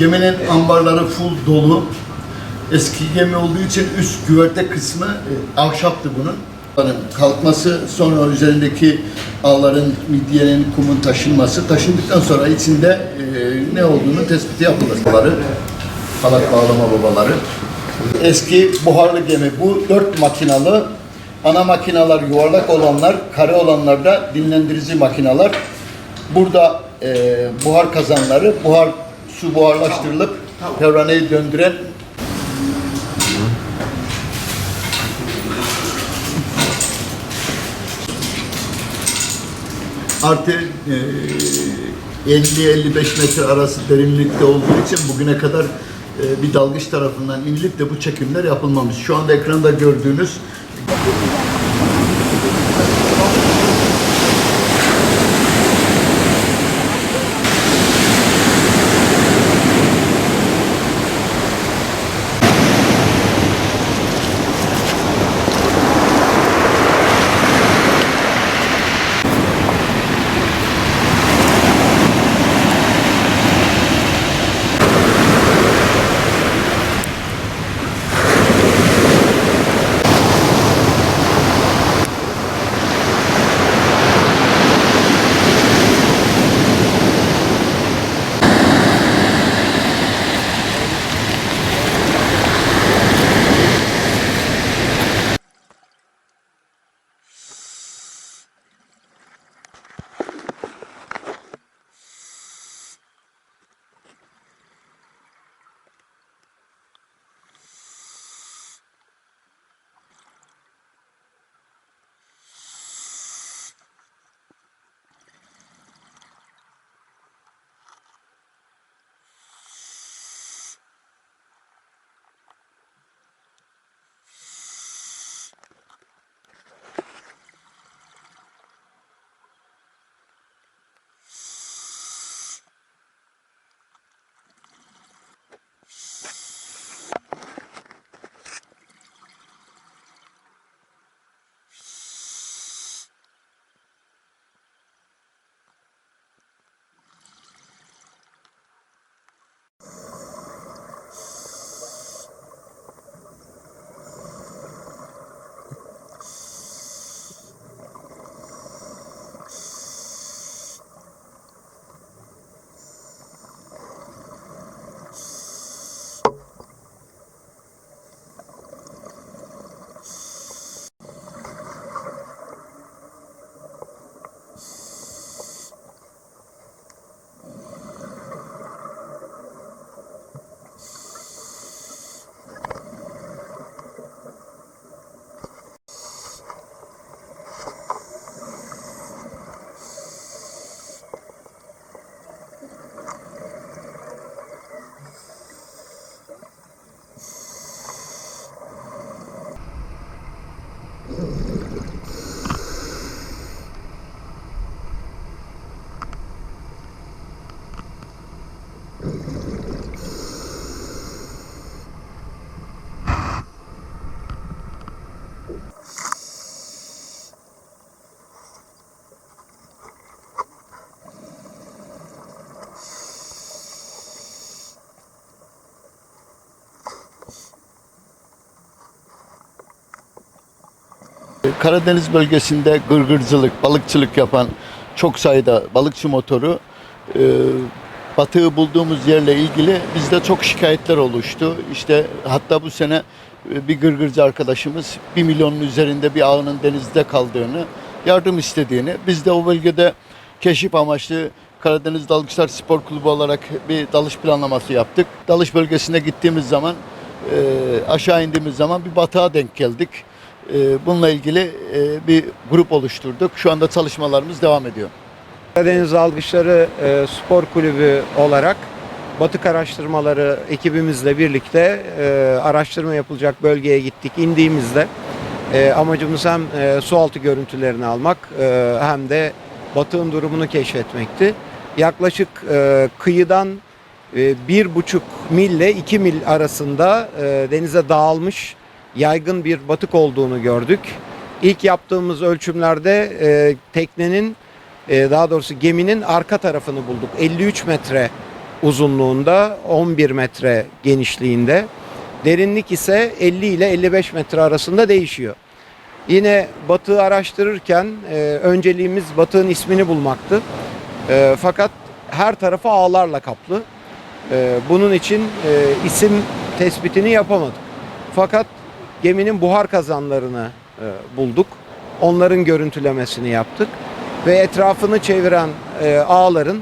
Geminin ambarları full dolu. Eski gemi olduğu için üst güverte kısmı e, ahşaptı bunun. Kalkması sonra üzerindeki ağların, midyenin, kumun taşınması. Taşındıktan sonra içinde e, ne olduğunu tespiti yapılır. Halak bağlama babaları. Eski buharlı gemi. Bu dört makinalı. Ana makinalar yuvarlak olanlar, kare olanlar da dinlendirici makinalar. Burada e, buhar kazanları, buhar su buharlaştırılıp devraneyi döndüren artı e, 50-55 metre arası derinlikte olduğu için bugüne kadar e, bir dalgıç tarafından inilip de bu çekimler yapılmamış. Şu anda ekranda gördüğünüz Karadeniz bölgesinde gırgırcılık, balıkçılık yapan çok sayıda balıkçı motoru e, batığı bulduğumuz yerle ilgili bizde çok şikayetler oluştu. İşte hatta bu sene e, bir gırgırcı arkadaşımız 1 milyonun üzerinde bir ağının denizde kaldığını, yardım istediğini, biz de o bölgede keşif amaçlı Karadeniz Dalgıçlar Spor Kulübü olarak bir dalış planlaması yaptık. Dalış bölgesine gittiğimiz zaman, e, aşağı indiğimiz zaman bir batığa denk geldik. E, bununla ilgili e, bir grup oluşturduk. Şu anda çalışmalarımız devam ediyor. Karadeniz Dalgıçları e, Spor Kulübü olarak batık araştırmaları ekibimizle birlikte e, araştırma yapılacak bölgeye gittik. İndiğimizde amacımız hem sualtı görüntülerini almak hem de batığın durumunu keşfetmekti. Yaklaşık kıyıdan bir buçuk mille iki mil arasında denize dağılmış yaygın bir batık olduğunu gördük. İlk yaptığımız ölçümlerde e, teknenin e, daha doğrusu geminin arka tarafını bulduk. 53 metre uzunluğunda, 11 metre genişliğinde. Derinlik ise 50 ile 55 metre arasında değişiyor. Yine batığı araştırırken e, önceliğimiz batığın ismini bulmaktı. E, fakat her tarafı ağlarla kaplı. E, bunun için e, isim tespitini yapamadık. Fakat geminin buhar kazanlarını e, bulduk. Onların görüntülemesini yaptık ve etrafını çeviren e, ağların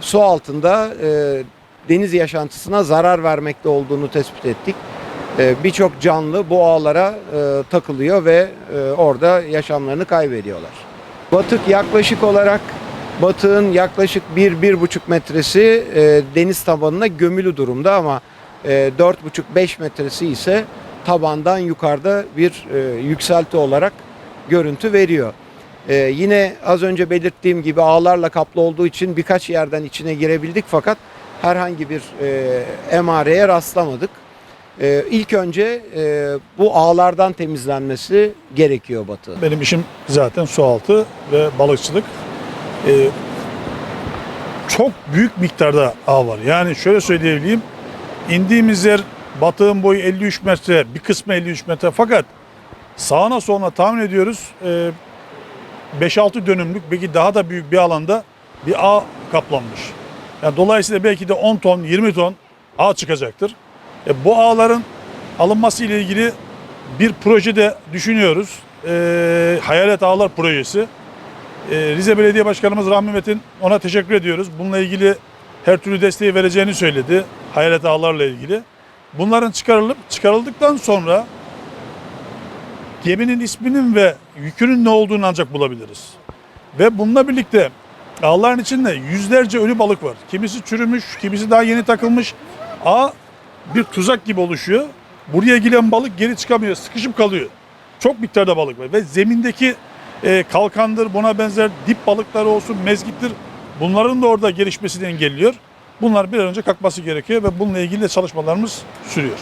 su altında e, deniz yaşantısına zarar vermekte olduğunu tespit ettik. E, Birçok canlı bu ağlara e, takılıyor ve e, orada yaşamlarını kaybediyorlar. Batık yaklaşık olarak batığın yaklaşık 1-1,5 metresi e, deniz tabanına gömülü durumda ama e, 4,5-5 metresi ise tabandan yukarıda bir e, yükselti olarak görüntü veriyor. E, yine az önce belirttiğim gibi ağlarla kaplı olduğu için birkaç yerden içine girebildik fakat herhangi bir e, emareye rastlamadık. E, ilk önce e, bu ağlardan temizlenmesi gerekiyor batığı. Benim işim zaten su altı ve balıkçılık. Ee, çok büyük miktarda ağ var. Yani şöyle söyleyebileyim. İndiğimiz yer batığın boyu 53 metre, bir kısmı 53 metre. Fakat sağına soluna tahmin ediyoruz e, 5-6 dönümlük belki daha da büyük bir alanda bir ağ kaplanmış. Yani dolayısıyla belki de 10 ton, 20 ton ağ çıkacaktır. E, bu ağların alınması ile ilgili bir projede düşünüyoruz. E, Hayalet Ağlar projesi. E, Rize Belediye Başkanımız Rahmi Metin ona teşekkür ediyoruz. Bununla ilgili her türlü desteği vereceğini söyledi. Hayalet Ağlar'la ilgili. Bunların çıkarılıp çıkarıldıktan sonra geminin isminin ve yükünün ne olduğunu ancak bulabiliriz. Ve bununla birlikte ağların içinde yüzlerce ölü balık var. Kimisi çürümüş, kimisi daha yeni takılmış. Ağ bir tuzak gibi oluşuyor. Buraya giren balık geri çıkamıyor, sıkışıp kalıyor. Çok miktarda balık var ve zemindeki e, kalkandır, buna benzer dip balıkları olsun, mezgittir. Bunların da orada gelişmesini engelliyor. Bunlar bir an önce kalkması gerekiyor ve bununla ilgili de çalışmalarımız sürüyor.